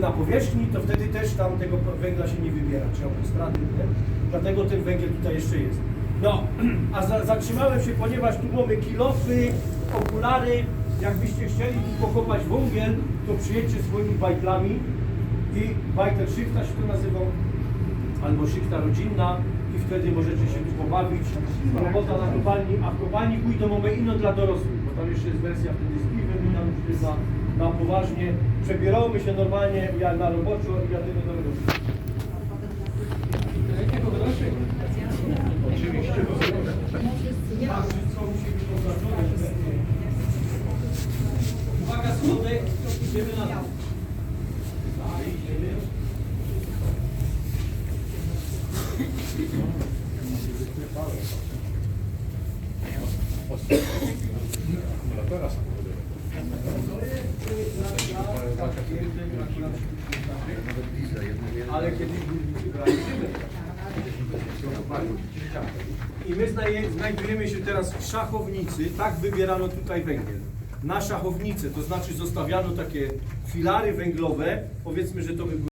na powierzchni, to wtedy też tam tego węgla się nie wybiera, czy autostrady, nie? Dlatego ten węgiel tutaj jeszcze jest. No, a za, zatrzymałem się, ponieważ tu mamy kilofy, okulary. Jakbyście chcieli tu pokopać węgiel, to przyjedźcie swoimi bajtlami i bajtel shifta się to nazywał, albo shifta rodzinna i wtedy możecie się tu pobawić. Robota na kopalni, a w kopalni pójdą mamy ino dla dorosłych, bo tam jeszcze jest wersja wtedy z na, na poważnie. Przebieramy się normalnie jak na roboczo i jadymy do roboty. Oczywiście. Tak, wszystko musi być oznaczone. Uwaga, schodek, idziemy na dół. Akumulatora. Ale kiedyś I my znajdujemy się teraz w szachownicy, tak wybierano tutaj węgiel. Na szachownicę, to znaczy zostawiano takie filary węglowe, powiedzmy, że to by były